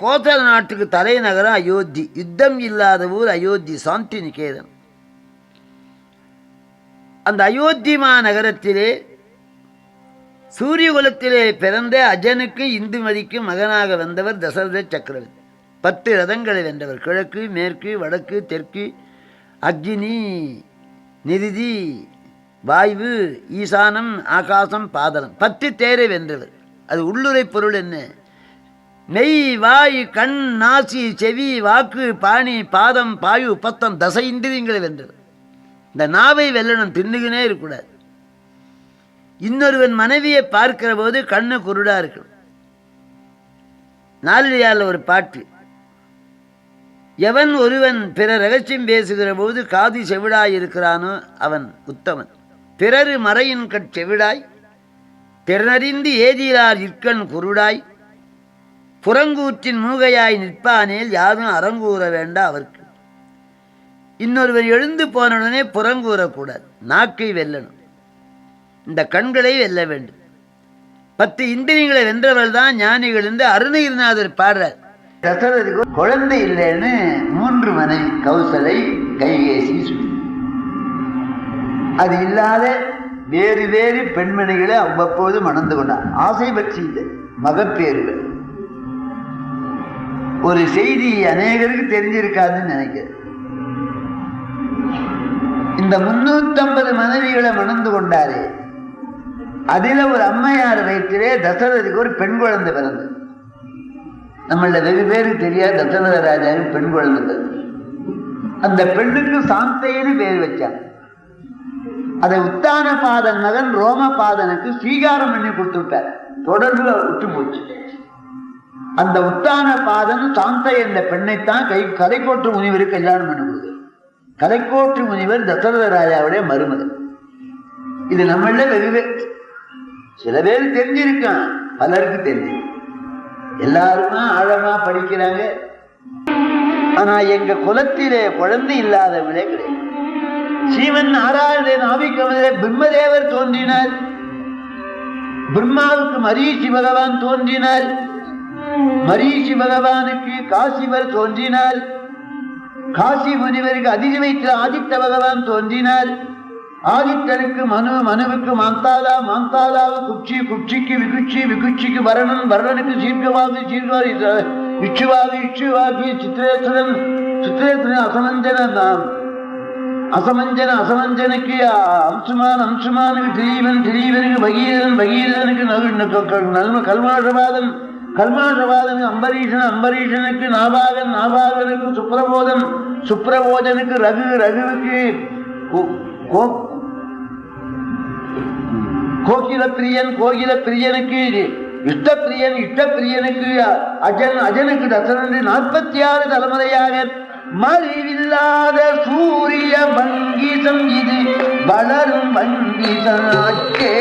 கோசல நாட்டுக்கு தலைநகரம் அயோத்தி. யுத்தம் இல்லாத ஊர் அயோத்தி சாந்தி நிகேதன் அந்த அயோத்தி மாநகரத்திலே சூரியகுலத்திலே பிறந்த அஜனுக்கு இந்துமதிக்கு மகனாக வந்தவர் தசரத சக்கரவர்த்தி. பத்து ரதங்களை வென்றவர். கிழக்கு மேற்கு வடக்கு தெற்கு அக்னி நிருதி வாயு ஈசானம் ஆகாசம் பாதலம் பத்து தேரை வென்றவர். அது உள்ளுரை பொருள் என்ன? மெய் வாய் கண் நாசி செவி வாக்கு பாணி பாதம் பாயு பத்தம் தசை இந்திரியங்களை வென்றது. இந்த நாவை வெல்லணும் தின்னுகினே இருக்கக்கூடாது. இன்னொருவன் மனைவியை பார்க்கிற போது கண்ணு குருடா இருக்கணும் நாளியால் ஒரு பாட்டு. எவன் ஒருவன் பிற ரகசியம் பேசுகிற போது காது செவிடாய் இருக்கிறானோ அவன் உத்தமன். பிறரு மறையின் கட் செவிடாய் திறனறிந்து ஏதிலார் இற்கண் குருடாய் புறங்கூற்றின் மூகையாய் நிற்பானேல் யாரும் அறங்கூற வேண்டாம் அவருக்கு. இன்னொருவர் எழுந்து போனவுடனே புறங்கூறக்கூடாது. நாக்கை வெல்லணும். இந்த கண்களை வெல்ல வேண்டும். பத்து இந்திரியங்களை வென்றவர் தான் ஞானிகள் என்று அருணகிரிநாதர் பாடுறார். தசரதுக்கு குழந்தை இல்லைன்னு மூன்று மனைவி கௌசலை கைகேசி அது இல்லாத வேறு வேறு பெண்மணிகளை அவ்வப்போது மணந்து கொண்டார். ஆசை பற்றி இல்லை. மகப்பேறுகள் ஒரு செய்தி அநேகருக்கு தெரிஞ்சிருக்காதுன்னு நினைக்கிறேன். இந்த முன்னூத்தம்பது மனைவிகளை மணந்து கொண்டாரே. அதில் ஒரு அம்மையார் வயிற்றிலே தசரதுக்கு ஒரு பெண் குழந்தை பிறந்தது. நம்மள வெகு பேருக்கு தெரியாது தசரத ராஜாவின் பெண் குழந்தை அந்த பெண்ணுக்கு சாந்தைன்னு பேர் வச்சாங்க. அதை உத்தான பாதன் மகன் ரோம பாதனுக்கு ஸ்வீகாரம் பண்ணி கொடுத்துட்டார் தொடர்புல விட்டு போச்சு. அந்த உத்தான பாதன் சாந்தை என்ற பெண்ணைத்தான் கை கலைக்கோற்று முனிவருக்கு கல்யாணம் பண்ணுவது கலைக்கோற்று முனிவர் தசரத ராஜாவுடைய மருமகன். இது நம்மள வெகு சில பேர் தெரிஞ்சிருக்கான் பலருக்கு தெரிஞ்சு எல்லாருமா ஆழமா படிக்கிறாங்க. ஆனா எங்க குலத்திலே குழந்தை இல்லாதவங்களே கிடையாது. சீவன் நாராயணன் நாவிக்கமதிலே பிரம்மதேவர் தோன்றினார். பிரம்மாவுக்கு மரீஷி பகவான் தோன்றினார். மரீஷி பகவானுக்கு காசிவர் தோன்றினார். காசி முனிவருக்கு அதிஜமைத்தில் ஆதித்த பகவான் தோன்றினார். ஆதித்தனுக்கு மனு மனுவுக்கு மாந்தாலா மாந்தாலாவு குச்சி குச்சிக்கு விகுச்சி விகுச்சிக்கு வரணன் வரணனுக்கு சீர்கவாகு சீர்காரி இச்சுவாகு இச்சுவாகி சித்திரேஸ்வரன் சித்திரேஸ்வரன் அசமஞ்சன அசமஞ்சன அசமஞ்சனுக்கு அம்சுமான் அம்சுமானுக்கு திரீவன் திரீவனுக்கு பகீரன் பகீரனுக்கு நல்ம கல்மாஷபாதன் கல்மாசவாதன் அம்பரீஷன் அம்பரீஷனுக்கு நாபாகன் நாபாகனுக்கு சுப்ரபோதன் சுப்ரபோதனுக்கு ரகு ரகுவுக்கு கோகில பிரியன் கோகில பிரியனுக்கு இஷ்டப்பிரியன் இஷ்டப்பிரியனுக்கு அஜன் அஜனுக்கு தசனன்று நாற்பத்தி ஆறு தலைமுறையாக மறிவில்லாத சூரிய வங்கிசம் இது வளரும் வங்கீசனாச்சே.